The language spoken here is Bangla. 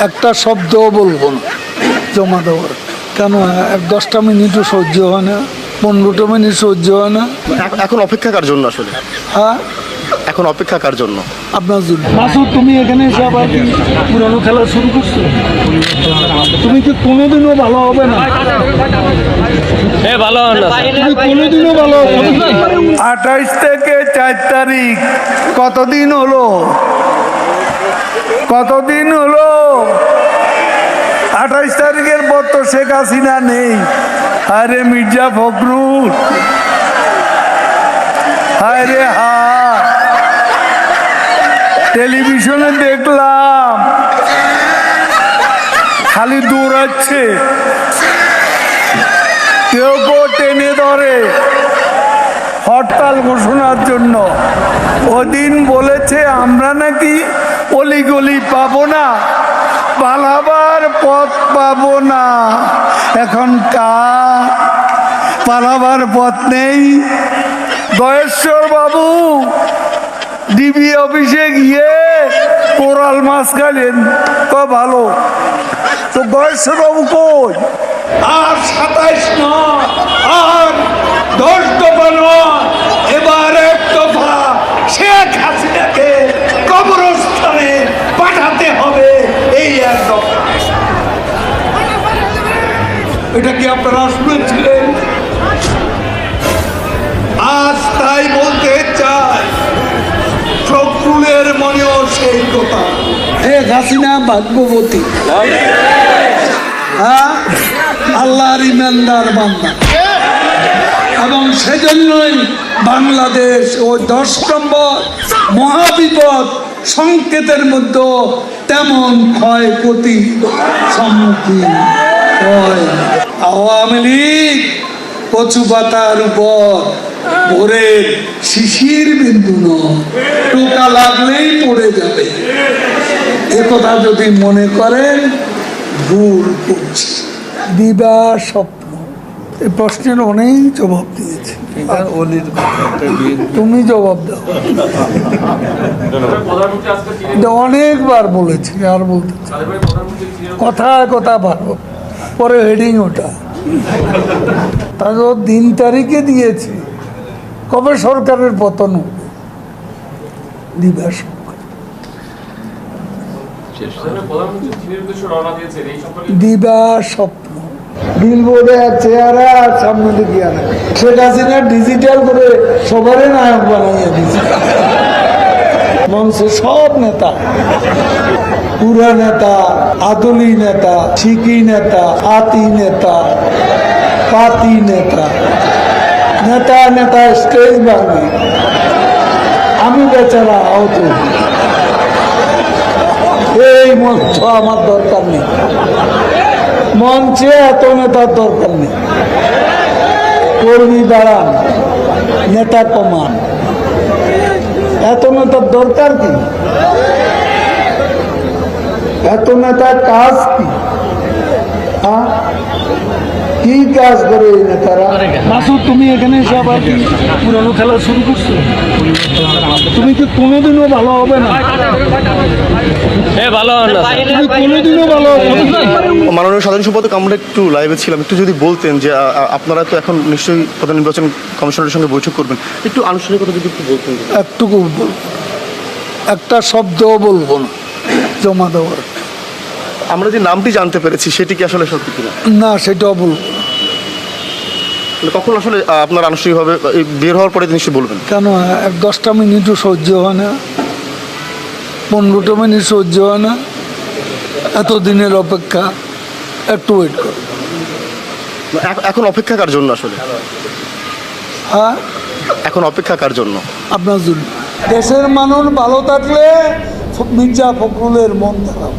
একটা শব্দও বলব না জমা দেওয়ার। কেন এক দশটা মিনিটও সহ্য হয় না পনেরোটা মিনিট সহ্য হয় না। এখন- অপেক্ষা কার জন্য আসলে? হ্যাঁ? এখন অপেক্ষা কার জন্য? আপনার জন্য। মাসুদ তুমি এখানে এসে আবার পুরানো খেলা শুরু করছ? তুমি কি কোনোদিনও ভালো হবে না? তুমি কোনোদিনও ভালো হবে আঠাইশ থেকে চার তারিখ। কতদিন হলো? কতদিন হলো? আঠাইশ তারিখের পর তো শেখ হাসিনা নেই। আরে মির্জা ফখরুল। আরে হা। টেলিভিশনে দেখলাম। খালি দৌড়াচ্ছে। কেউ কেউ টেনে ধরে। হরতাল ঘোষণার জন্য। ওদিন বলেছে, আমরা নাকি অলিগলি পাবো না, পালাবার পথ পাবো না। এখন কা, পালাবার পথ নেই। গয়েশ্বর বাবু, ডিবি অফিসে গিয়ে কোরাল মাছ খাইলেন। ক ভালো। তো গয়েশ্বর বাবু কই? আর সাতাইশ নয়, আর দশ দফা নয় এবার এক দফা শেখ হাসিনাকে কবরস্থানে পাঠাতে হবে এই এক দফা এটা কি আপনারা শুনেছিলেন? আজ তাই বলতে চাই ফখরুলের মনেও সেই কথা। শেখ হাসিনা ভাগ্যবতী। হ্যাঁ আল্লাহর ইমানদার বান্দা। এবং সেজন্যই বাংলাদেশ ও দশ নম্বর মহাবিপদ সংকেতের মধ্যে তেমন ক্ষয়ক্ষতি সম্মুখীন হয় আওয়ামী লীগ কচু পাতার উপর ভোরের শিশির বিন্দু নয়। টোকা লাগলেই পড়ে যাবে। একথা যদি মনে করেন ভুল করছি। দিবা স্বপ্ন। এই প্রশ্নের অনেক জবাব দিয়েছে। তুমি জবাব দাও। এটা অনেকবার বলেছি আর বলতে। কথা কথা ভালো পরে হেডিং ওটা। তারপর দিন তারিখে দিয়েছে। কবে সরকারের পতন হবে? দিবা দিবা স্বপ্ন। ডিজিটাল করে সবারই নায়ক বানাইয়া মঞ্চে সব নেতা। পুরা নেতা, আদলি নেতা ঠিকি নেতা, আতি নেতা, পাতি নেতা। নেতা নেতা, স্টেজ ভাঙি আমি বেচারা আহত। এই মঞ্চ আমার দরকার নেই। মঞ্চে এত নেতার দরকার নেই। কর্মী দাঁড়ান, নেতা কমান। এত নেতার দরকার কি? এত নেতার কাজ কি? হ্যাঁ? কি কাজ করে এই নেতারা? মাসুদ তুমি এখানে এসে আবার কি পুরানো খেলা শুরু করছ? তুমি কি কোনোদিনও ভালো হবে না? তুমি কোনোদিনও ভালো হবে না? মাননীয় সাধারণ সম্পাদক আমরা একটু লাইভে ছিলাম। একটু যদি বলতেন যে আপনারা তো এখন নিশ্চয়ই প্রধান নির্বাচন কমিশনের সঙ্গে বৈঠক করবেন। একটু আনুষ্ঠানিকতা যদি একটু বলতেন। একটুকু বলব একটা শব্দও বলব না। জমা দেওয়ার। আমরা যে নামটি জানতে পেরেছি সেটি কি আসলে সত্যি কিনা? না না। মানে কখন আসলে আপনার আনুষ্ঠানিকভাবে বের হওয়ার পরে নিশ্চয়ই বলবেন? কেন এক দশটা মিনিটও সহ্য হয় না পনেরোটা মিনিট সহ্য হয় না এত দিনের অপেক্ষা একটু ওয়েট করো। এখ- এখন অপেক্ষা কার জন্য আসলে? হ্যাঁ? এখন অপেক্ষা কার জন্য? আপনার জন্য। দেশের মানুষ ভালো থাকলে মির্জা ফখরুলের মন খারাপ।